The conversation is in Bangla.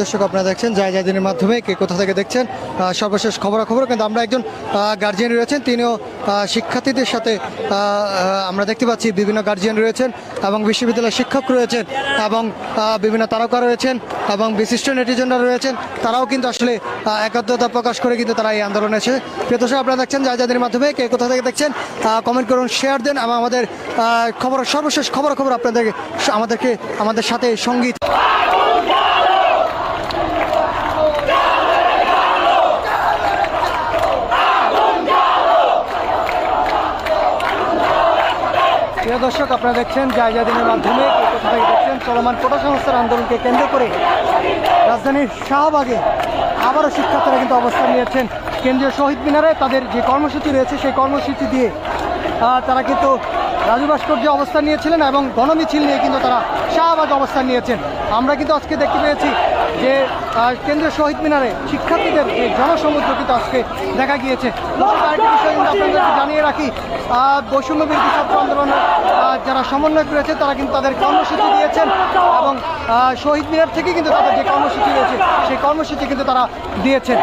দর্শক আপনারা দেখছেন যায় যায় দিনের মাধ্যমে কে কোথা থেকে দেখছেন সর্বশেষ খবরাখবর। কিন্তু আমরা একজন গার্জিয়ান রয়েছেন তিনিও শিক্ষার্থীদের সাথে আমরা দেখতে পাচ্ছি বিভিন্ন গার্জিয়ান রয়েছেন এবং বিশ্ববিদ্যালয়ের শিক্ষক রয়েছেন এবং বিভিন্ন তারকা রয়েছেন এবং বিশিষ্ট নেটিজনরা রয়েছেন। তারাও কিন্তু আসলে আহ, একাত্মতা প্রকাশ করে কিন্তু তারা এই আন্দোলনে এসে প্রিয় দর্শক আপনারা দেখছেন যায় যাদের মাধ্যমে কে কোথা থেকে দেখছেন কমেন্ট করুন শেয়ার দেন এবং আমাদের খবর সর্বশেষ খবরাখবর আপনাদের আমাদেরকে আমাদের সাথে সংগীত প্রিয় দর্শক, আপনারা দেখছেন জায়গা দিনের মাধ্যমে দেখছেন চলমান কোটা সংস্থার আন্দোলনকে কেন্দ্র করে রাজধানীর শাহবাগে আবারও শিক্ষার্থীরা কিন্তু অবস্থান নিয়েছেন। কেন্দ্রীয় শহীদ মিনারে তাদের যে কর্মসূচি রয়েছে, সেই কর্মসূচি দিয়ে তারা কিন্তু রাজু ভাস্কর্যে অবস্থান নিয়েছিলেন এবং গণমিছিল নিয়ে কিন্তু তারা শাহবাগে অবস্থান নিয়েছেন। আমরা কিন্তু আজকে দেখতে পেয়েছি কেন্দ্রীয় শহীদ মিনারে শিক্ষার্থীদের যে জনসমুদ্র কিন্তু আজকে দেখা গিয়েছে। জানিয়ে রাখি বৈষম্য বিরোধী ছাত্র আন্দোলনের যারা সমন্বয় করেছে তারা কিন্তু তাদের কর্মসূচি দিয়েছেন এবং শহীদ মিনার থেকে কিন্তু তাদের যে কর্মসূচি রয়েছে, সেই কর্মসূচি কিন্তু তারা দিয়েছেন।